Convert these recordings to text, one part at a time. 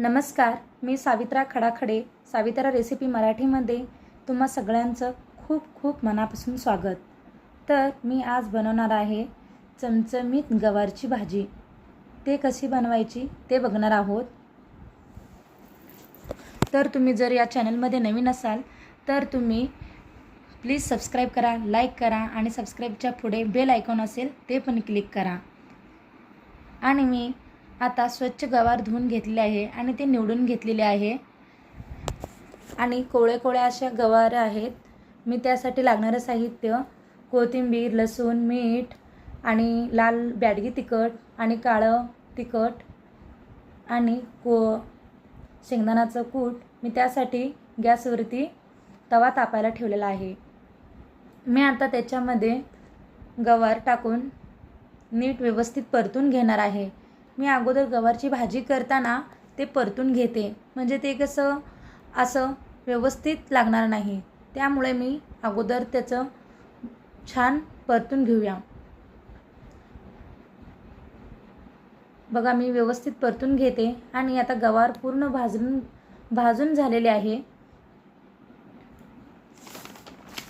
नमस्कार मी सावित्रा खडाखडे सावित्रा रेसिपी मराठीमध्ये तुम्हा सगळ्यांचं खूप खूप मनापासून स्वागत. तर मी आज बनवणार आहे चमचमीत गवारची भाजी. ते कशी बनवायची ते बघणार आहोत. तर तुम्ही जर या चॅनलमध्ये नवीन असाल तर तुम्ही प्लीज सबस्क्राईब करा लाईक करा आणि सबस्क्राईबच्या पुढे बेल आयकॉन असेल ते पण क्लिक करा. आणि मी आता स्वच्छ गवार धुवून घेतले आहे आणि ते निवडून घेतलेले आहे. आणि कोळे कोळ्या अशा गवार आहेत. मी त्यासाठी लागणारं साहित्य कोथिंबीर लसूण मीठ आणि लाल बॅडगी तिखट आणि काळं तिखट आणि को शेंगदाणाचं कूट मी त्यासाठी गॅसवरती तवा तापायला ठेवलेला आहे. मी आता त्याच्यामध्ये गवार टाकून नीट व्यवस्थित परतून घेणार आहे. मी अगोदर गवारची भाजी करताना ते परतून घेते. म्हणजे ते कसं असं व्यवस्थित लागणार नाही. त्यामुळे मी अगोदर त्याचं छान परतून घेऊया. बघा मी व्यवस्थित परतून घेते आणि आता गवार पूर्ण भाजून भाजून झालेले आहे.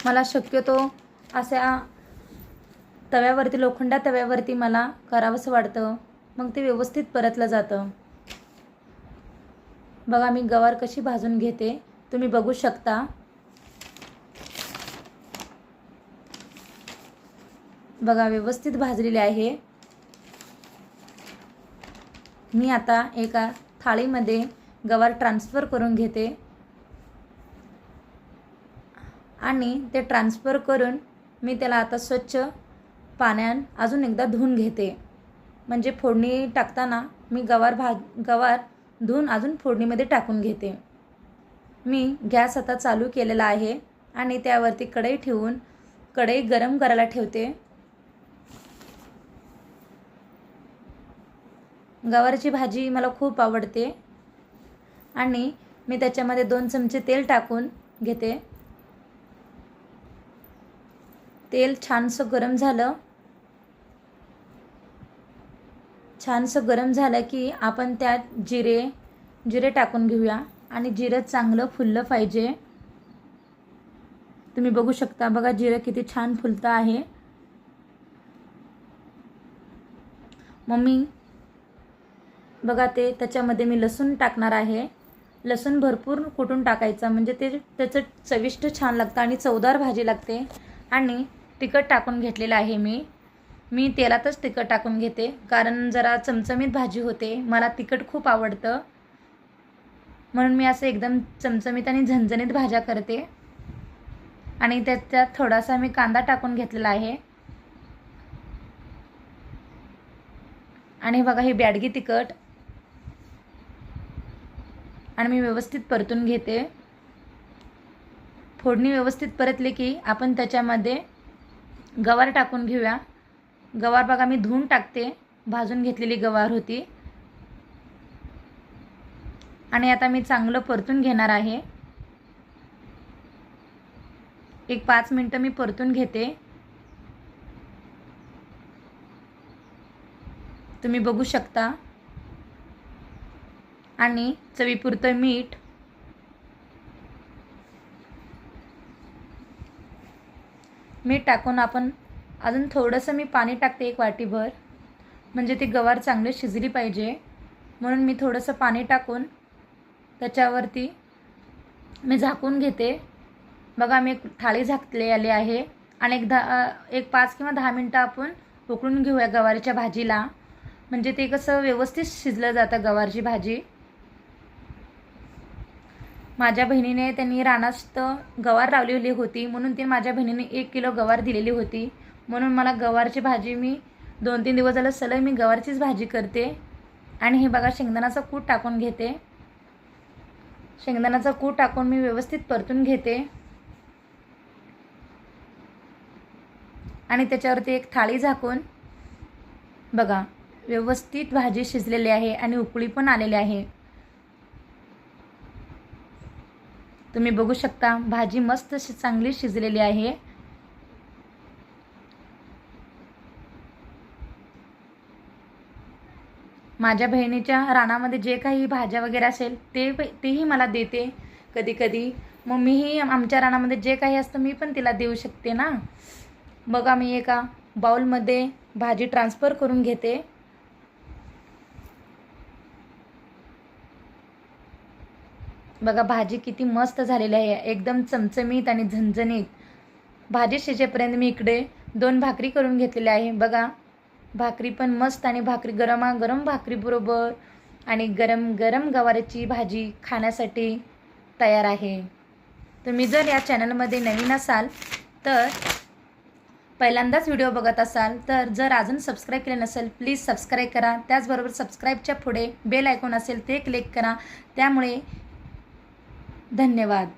मला शक्यतो अशा तव्यावरती लोखंडा तव्यावरती मला करावंसं वाटतं. मग ते व्यवस्थित परतलं जातं. बघा मी गवार कशी भाजून घेते तुम्ही बघू शकता. बघा व्यवस्थित भाजलेले आहे. मी आता एका थाळीमध्ये गवार ट्रान्सफर करून घेते. आणि ते ट्रान्सफर करून मी त्याला आता स्वच्छ पाण्यान अजून एकदा धुवून घेते. म्हणजे फोडणी टाकताना मी गवार भाग गवार धुवून अजून फोडणीमध्ये टाकून घेते. मी गॅस आता चालू केलेला आहे आणि त्यावरती कढई ठेवून कढई गरम करायला ठेवते. गवारची भाजी मला खूप आवडते आणि मी त्याच्यामध्ये दोन चमचे तेल टाकून घेते. तेल छानसं गरम झालं छानसं गरम झालं की आपण त्यात जिरे जिरे टाकून घेऊया. आणि जिरं चांगलं फुललं पाहिजे. तुम्ही बघू शकता बघा जिरं किती छान फुलतं आहे. मम्मी बघा ते त्याच्यामध्ये मी लसूण टाकणार आहे. लसूण भरपूर कुटून टाकायचा? म्हणजे ते त्याचं चविष्ट छान लागतं आणि चवदार भाजी लागते. आणि तिखट टाकून घेतलेलं आहे मी. मी तेलातच तिखट टाकून घेते. कारण जरा चमचमीत भाजी होते. मला तिखट खूप आवडतं. म्हणून मी असं एकदम चमचमीत आणि झणझणीत भाज्या करते. आणि त्याच्यात थोडासा मी कांदा टाकून घेतलेला आहे. आणि बघा ही बॅडगी तिखट. आणि मी व्यवस्थित परतून घेते. फोडणी व्यवस्थित परतली की आपण त्याच्यामध्ये गवार टाकून घेऊया. गवार बघा मी धुवून टाकते. भाजून घेतलेली गवार होती. आणि आता मी चांगलं परतून घेणार आहे. एक पाच मिनटं मी परतून घेते. तुम्ही बघू शकता. आणि चवीपुरतं मीठ. मीठ टाकून आपण अजून थोडंसं मी पाणी टाकते एक वाटीभर. म्हणजे ती गवार चांगली शिजली पाहिजे. म्हणून मी थोडंसं पाणी टाकून त्याच्यावरती मी झाकून घेते. बघा मी एक थाळी झाकले आले आहे. आणि एक दहा एक पाच किंवा दहा मिनटं आपण उकळून घेऊया गवारीच्या भाजीला. म्हणजे ते कसं व्यवस्थित शिजलं जातं गवारची भाजी. माझ्या बहिणीने त्यांनी रानास्त गवार लावलेली होती. म्हणून ती माझ्या बहिणीने एक किलो गवार दिलेली होती. म्हणून मला गवारची भाजी मी दोन तीन दिवस झालं सलग मी गवारचीच भाजी करते. आणि हे बघा शेंगदाणाचा कूट टाकून घेते. शेंगदाणाचा कूट टाकून मी व्यवस्थित परतून घेते. आणि त्याच्यावरती एक थाळी झाकून बघा व्यवस्थित भाजी शिजलेली आहे आणि उकळी पण आलेली आहे. तुम्ही बघू शकता भाजी मस्त चांगली शिजलेली आहे. माझ्या बहिणीच्या रानामध्ये जे काही भाज्या वगैरे असेल ते तेही मला देते. कधी कधी मग मीही आमच्या रानामध्ये जे काही असतं मी पण तिला देऊ शकते ना. बघा मी एका बाउलमध्ये भाजी ट्रान्सफर करून घेते. बघा भाजी किती मस्त झालेली आहे. एकदम चमचमीत आणि झणझणीत. भाजी शिजेपर्यंत मी इकडे दोन भाकरी करून घेतलेल्या आहे. बघा भाकरी पण मस्त आणि भाकरी गरमागरम भाकरीबरोबर आणि गरम गरम गवारीची भाजी खाण्यासाठी तयार आहे. तुम्ही जर या चॅनलमध्ये नवीन असाल तर पहिल्यांदाच व्हिडिओ बघत असाल तर जर अजून सबस्क्राईब केले नसेल प्लीज सबस्क्राईब करा. त्याचबरोबर सबस्क्राईबच्या पुढे बेल आयकॉन असेल ते क्लिक करा. त्यामुळे धन्यवाद.